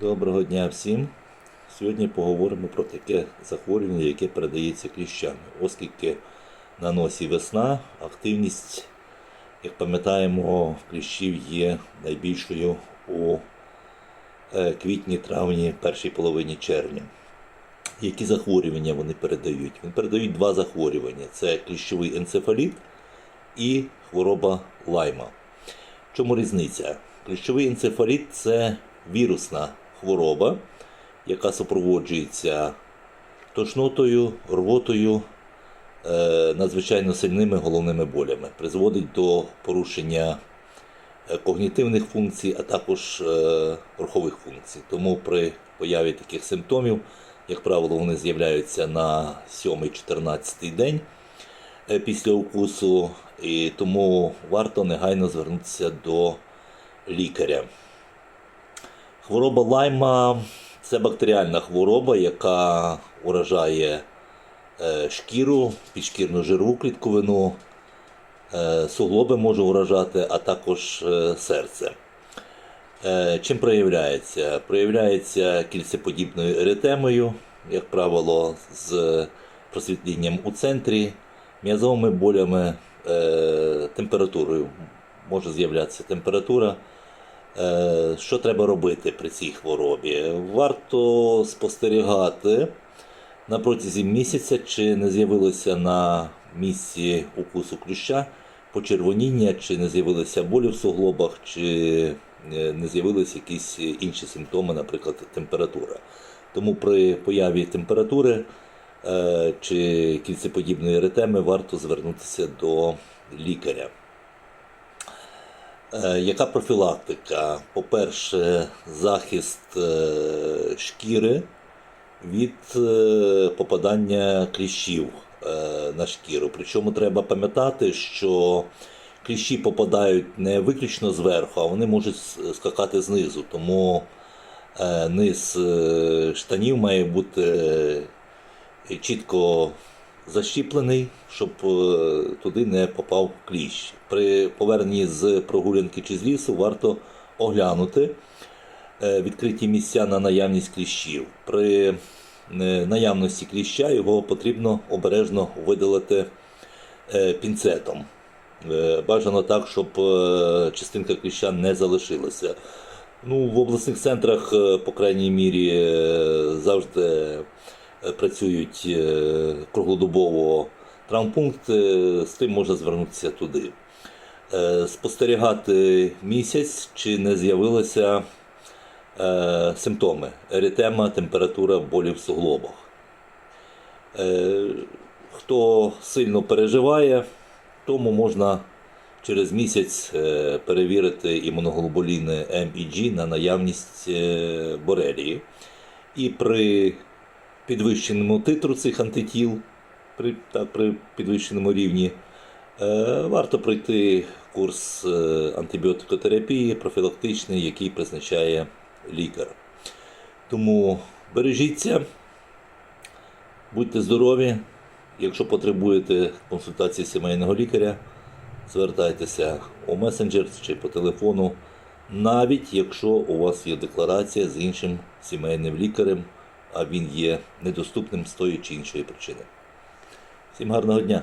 Доброго дня всім. Сьогодні поговоримо про таке захворювання, яке передається кліщами. Оскільки на носі весна, активність, як пам'ятаємо, кліщів є найбільшою у е, квітні, травні, першій половині червня. Які захворювання вони передають? Вони передають два захворювання: це кліщовий енцефаліт і хвороба лайма. В чому різниця? Кліщовий енцефаліт це вірусна хвороба, яка супроводжується тошнотою, рвотою, е, надзвичайно сильними головними болями, призводить до порушення е, когнітивних функцій, а також е, рухових функцій. Тому при появі таких симптомів, як правило, вони з'являються на 7-14 день після укусу, і тому варто негайно звернутися до лікаря. Хвороба лайма це бактеріальна хвороба, яка уражає е, шкіру, підшкірну жирову клітковину, е, суглоби може уражати, а також е, серце. Чим проявляється? Проявляється кільцеподібною еретемою, як правило, з просвітлінням у центрі, м'язовими болями, температурою. Може з'являтися температура. Е, Що треба робити при цій хворобі? Варто спостерігати на протязі місяця, чи не з'явилося на місці укусу кліща почервоніння, чи не з'явилися болі в суглобах, чи е, не з'явилися якісь інші симптоми, наприклад, температура. Тому при появі температури е, чи кільцеподібної еретеми варто звернутися до лікаря. Е, Яка профілактика? По-перше, захист е, шкіри від е, попадання кліщів на шкіру. Причому треба пам'ятати, що кліщі попадають не виключно зверху, а вони можуть скакати знизу. Тому низ штанів має бути чітко защіплений, щоб е, туди не попав кліщ. При поверненні з прогулянки чи з лісу варто оглянути е, відкриті місця на наявність кліщів. При е, наявності кліща його потрібно обережно видалити пінцетом. Бажано так, щоб частинка кліща не залишилася. Ну, в обласних центрах, по крайній мірі, завжди працюють е, круглодобово травмпункти, з тим можна звернутися туди. Е, Спостерігати місяць, чи не з'явилися е, симптоми: еритема, температура, болі в суглобах. Е, Хто сильно переживає, тому можна через місяць е, перевірити імуноглобуліни М і G на наявність е, борелії. І при підвищеному титру цих антитіл, при, та, при підвищеному рівні, е, варто пройти курс е, антибіотикотерапії профілактичний, який призначає лікар. Тому бережіться, будьте здорові. Якщо потребуєте консультації сімейного лікаря, звертайтеся у месенджер чи по телефону, навіть якщо у вас є декларація з іншим сімейним лікарем, а він є недоступним з тої чи іншої причини. Всім гарного дня!